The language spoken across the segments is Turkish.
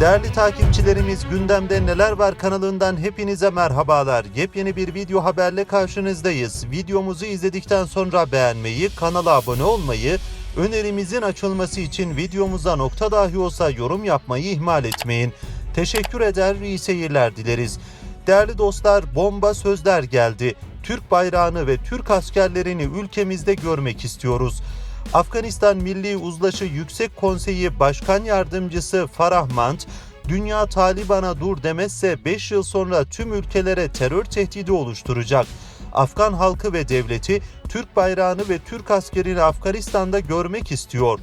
Değerli takipçilerimiz gündemde neler var kanalından hepinize merhabalar. Yepyeni bir video haberle karşınızdayız. Videomuzu izledikten sonra beğenmeyi, kanala abone olmayı, önerimizin açılması için videomuza nokta dahi olsa yorum yapmayı ihmal etmeyin. Teşekkür eder, iyi seyirler dileriz. Değerli dostlar, bomba sözler geldi. Türk bayrağını ve Türk askerlerini ülkemizde görmek istiyoruz. Afganistan Milli Uzlaşı Yüksek Konseyi Başkan Yardımcısı Farah Mant, dünya Taliban'a dur demezse 5 yıl sonra tüm ülkelere terör tehdidi oluşturacak. Afgan halkı ve devleti Türk bayrağını ve Türk askerini Afganistan'da görmek istiyor.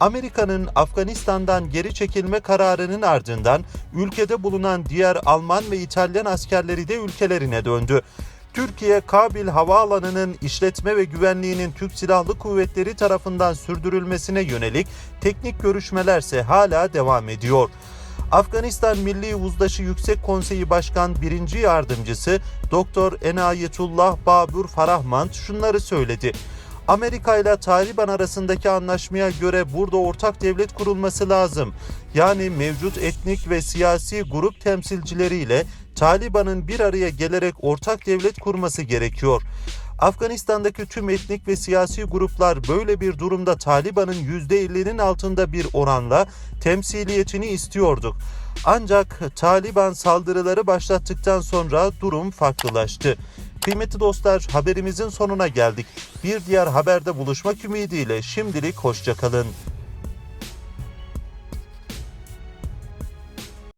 Amerika'nın Afganistan'dan geri çekilme kararının ardından ülkede bulunan diğer Alman ve İtalyan askerleri de ülkelerine döndü. Türkiye Kabil Havaalanı'nın işletme ve güvenliğinin Türk Silahlı Kuvvetleri tarafından sürdürülmesine yönelik teknik görüşmelerse hala devam ediyor. Afganistan Milli Uzlaşı Yüksek Konseyi Başkan 1. Yardımcısı Doktor Enayetullah Babur Farahmand şunları söyledi. Amerika ile Taliban arasındaki anlaşmaya göre burada ortak devlet kurulması lazım. Yani mevcut etnik ve siyasi grup temsilcileriyle Taliban'ın bir araya gelerek ortak devlet kurması gerekiyor. Afganistan'daki tüm etnik ve siyasi gruplar böyle bir durumda Taliban'ın %50'nin altında bir oranla temsiliyetini istiyorduk. Ancak Taliban saldırıları başlattıktan sonra durum farklılaştı. Kıymetli dostlar haberimizin sonuna geldik. Bir diğer haberde buluşmak ümidiyle şimdilik hoşçakalın.